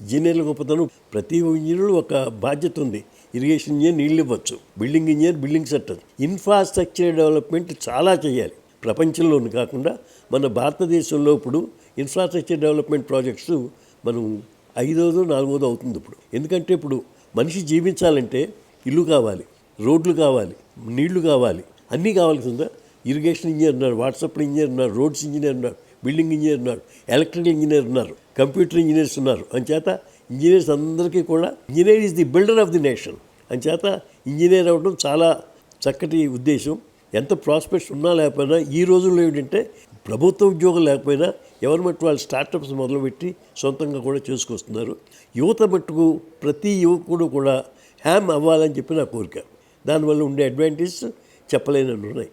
ఇంజనీర్ల గొప్పతనం. ప్రతి ఇంజనీరు ఒక బాధ్యత ఉంది. ఇరిగేషన్ ఇంజనీర్ నీళ్ళు ఇవ్వచ్చు. Building engineer building sector. Infrastructure development చాలా చేయాలి. ప్రపంచంలోని కాకుండా మన భారతదేశంలో ఇప్పుడు ఇన్ఫ్రాస్ట్రక్చర్ డెవలప్మెంట్ ప్రాజెక్ట్స్ మనం ఐదోదో నాలుగోదో అవుతుంది ఇప్పుడు. ఎందుకంటే ఇప్పుడు మనిషి జీవించాలంటే ఇల్లు కావాలి రోడ్లు కావాలి నీళ్ళు కావాలి. అన్నీ కావాల్సిందా. ఇరిగేషన్ ఇంజనీర్ ఉన్నారు వాట్సాప్ ఇంజనీర్ ఉన్నారు రోడ్స్ ఇంజనీర్ ఉన్నారు. బిల్డింగ్ ఇంజనీర్ ఉన్నారు ఎలక్ట్రికల్ ఇంజనీర్ ఉన్నారు కంప్యూటర్ ఇంజనీర్స్ ఉన్నారు. అంచేత ఇంజనీర్స్ అందరికీ కూడా engineer is the builder of the nation. అంచేత ఇంజనీర్ అవ్వడం చాలా చక్కటి ఉద్దేశం. ఎంత ప్రాస్పెక్ట్స్ ఉన్నా లేకపోయినా ఈ రోజుల్లో ఏంటంటే ప్రభుత్వ ఉద్యోగం లేకపోయినా ఎవరి మట్టు వాళ్ళు స్టార్టప్స్ మొదలుపెట్టి సొంతంగా కూడా చేసుకొస్తున్నారు. యువత మట్టుకు ప్రతి యువకుడు కూడా హ్యామ్ అవ్వాలని చెప్పి నా కోరిక. దానివల్ల ఉండే అడ్వాంటేజ్ చెప్పలేనని ఉన్నాయి.